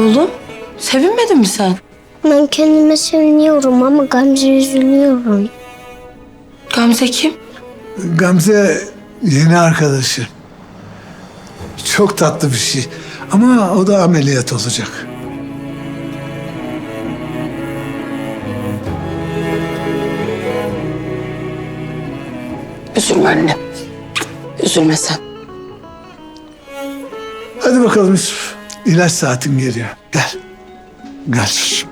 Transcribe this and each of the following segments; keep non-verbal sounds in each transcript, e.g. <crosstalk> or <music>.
Oğlum sevinmedin mi sen? Ben kendime seviniyorum ama Gamze üzülüyorum. Gamze kim? Gamze yeni arkadaşı. Çok tatlı bir şey. Ama o da ameliyat olacak. Üzülme anne. Üzülme sen. Hadi bakalım Yusuf. İlaç saatin geliyor. Gel. Gel çocuğum.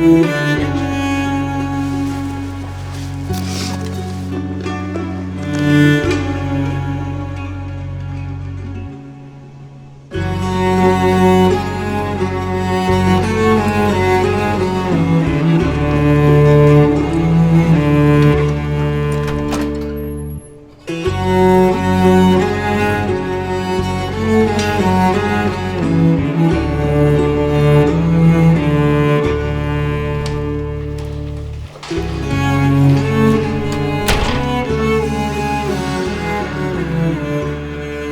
Geç.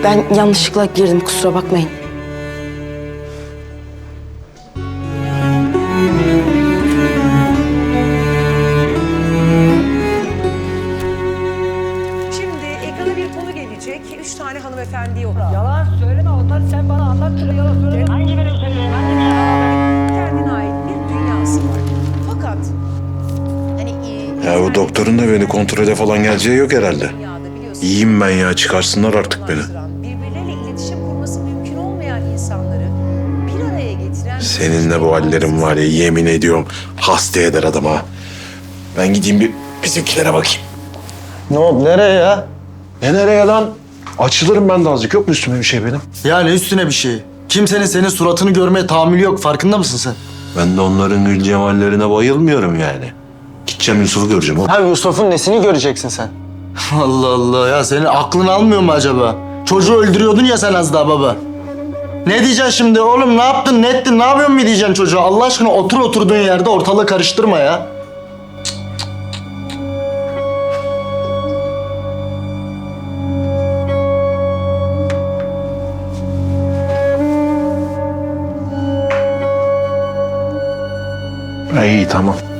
Ben yanlışlıkla girdim kusura bakmayın. Şimdi ekrana bir konu gelecek. Üç tane hanımefendiyi Yalan söyleme onları sen bana anlattın. Yalan söyleme. Hangi? Hangi birini? kendine ait bir dünyası var. Fakat hani Ya bu doktorun da beni kontrole falan geleceği yok herhalde. dünyada biliyorsun. İyiyim ben ya çıkarsınlar artık beni. İnsanları bir araya getiren... Seninle bu hallerin var ya yemin ediyorum hasta eder adama. Ben gideyim bir bizimkilere bakayım. Ne oldu? Nereye ya? Ne nereye lan? Açılırım ben de azıcık. Yok mu üstüme bir şey benim? Ya ne üstüne bir şey? Kimsenin senin suratını görmeye tahammülü yok. Farkında mısın sen? Ben de onların gül cemallerine bayılmıyorum yani. Gideceğim Yusuf'u göreceğim. oğlum. Ha Yusuf'un nesini göreceksin sen? <laughs> Allah Allah ya senin aklın almıyor mu acaba? Çocuğu öldürüyordun ya sen az daha baba. Ne diyeceksin şimdi oğlum ne yaptın ne ettin ne yapıyorsun mu diyeceksin çocuğa? Allah aşkına otur oturduğun yerde ortalığı karıştırma ya. İyi tamam.